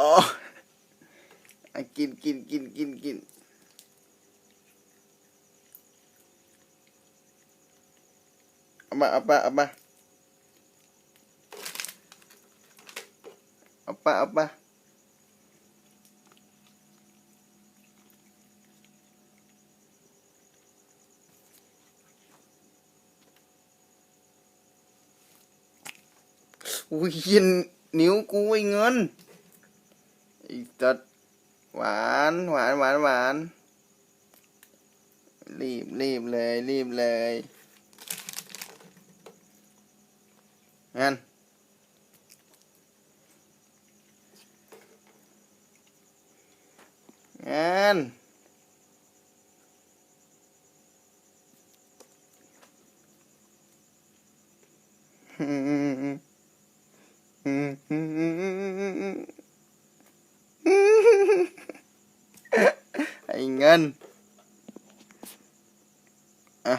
อ๋อกินกินกินกินกินเอามาเอาปะเอามาเอาปะเอาปะอุ้ยย็นนิ้วกูไอ้เงิน อีจัดหวานหวานหวานหวานรีบรีบเลยรีบเลยงั้นงั้นอืมอืมอืมอืมอืมอืมอืม ไอ้เงินอะ